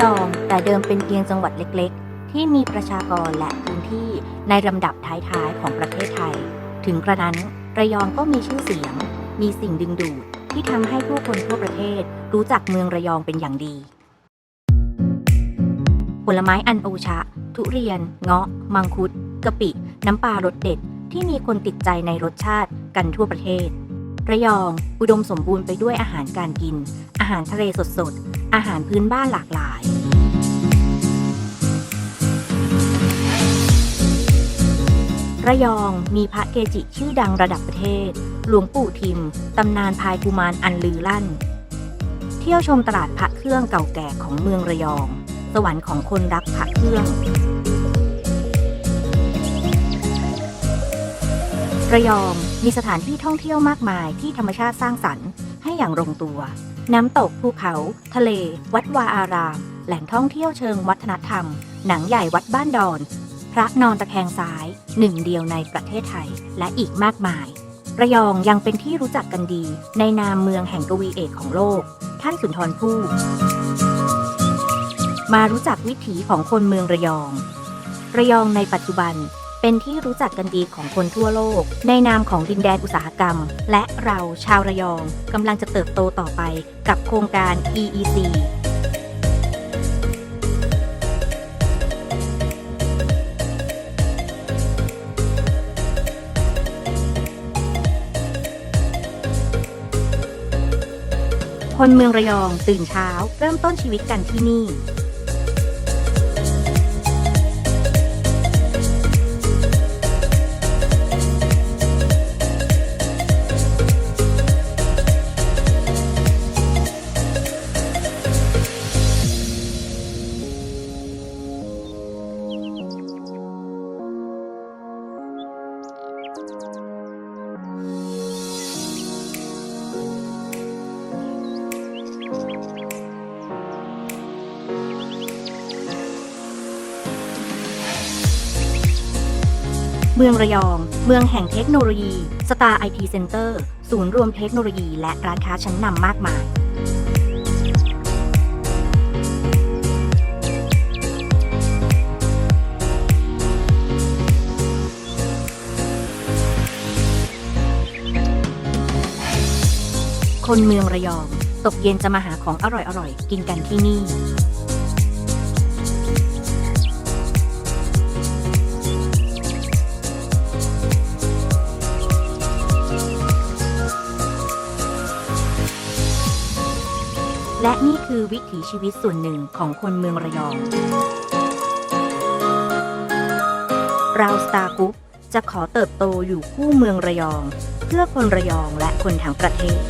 ยอง แต่เดิมเป็นเพียงจังหวัดเล็กๆ ที่มีประชากรและพื้นที่ในลำดับท้ายๆ ของประเทศไทย ถึงกระนั้นระยองก็มีชื่อเสียง มีสิ่งดึงดูดที่ทำให้ผู้คนทั่วประเทศรู้จักเมืองระยองเป็นอย่างดี ผลไม้อันโอชะ ทุเรียน เงาะ มังคุดกะปิ น้ำปลารสเด็ด ที่มีคนติดใจในรสชาติกันทั่วประเทศ ระยอง อุดมสมบูรณ์ไปด้วยอาหารการกิน อาหารทะเลสดๆ อาหารพื้นบ้านหลากหลาย ระยองมีพระเกจิชื่อดังระดับประเทศ หลวงปู่ทิม ตำนานพายกุมารอันลือลั่น เที่ยวชมตลาดพระเครื่องเก่าแก่ของเมืองระยอง สวรรค์ของคนรักพระเครื่อง ระยองมีสถานที่ท่องเที่ยวมากมายที่ธรรมชาติสร้างสรรค์ให้อย่างลงตัว น้ำตกภูเขา ทะเล วัดวาอาราม แหล่งท่องเที่ยวเชิงวัฒนธรรม หนังใหญ่วัดบ้านดอน พระนอนตะแคงซ้าย หนึ่งเดียวในประเทศไทยและอีกมากมาย ระยองยังเป็นที่รู้จักกันดี ในนามเมืองแห่งกวีเอกของโลก ท่านสุนทรภู่มารู้จักวิถีของคนเมืองระยอง ระยองในปัจจุบัน เป็นที่รู้จักกันดีของคนทั่วโลก ในนามของดินแดนอุตสาหกรรม และเราชาวระยองกำลังจะเติบโตต่อไปกับโครงการ EEC คนเมืองระยองตื่นเช้า เริ่มต้นชีวิตกันที่นี่ เมืองระยอง เมืองแห่งเทคโนโลยี Star IT Center ศูนย์รวมเทคโนโลยีและร้านค้าชั้นนำมากมาย คนเมืองระยอง ตกเย็นจะมาหาของอร่อยๆ กินกันที่นี่ และนี่คือวิถีชีวิตส่วนหนึ่งของคนเมืองระยอง เราสตาร์กรุ๊ปจะขอเติบโตอยู่คู่เมืองระยอง เพื่อคนระยองและคนทั้งประเทศ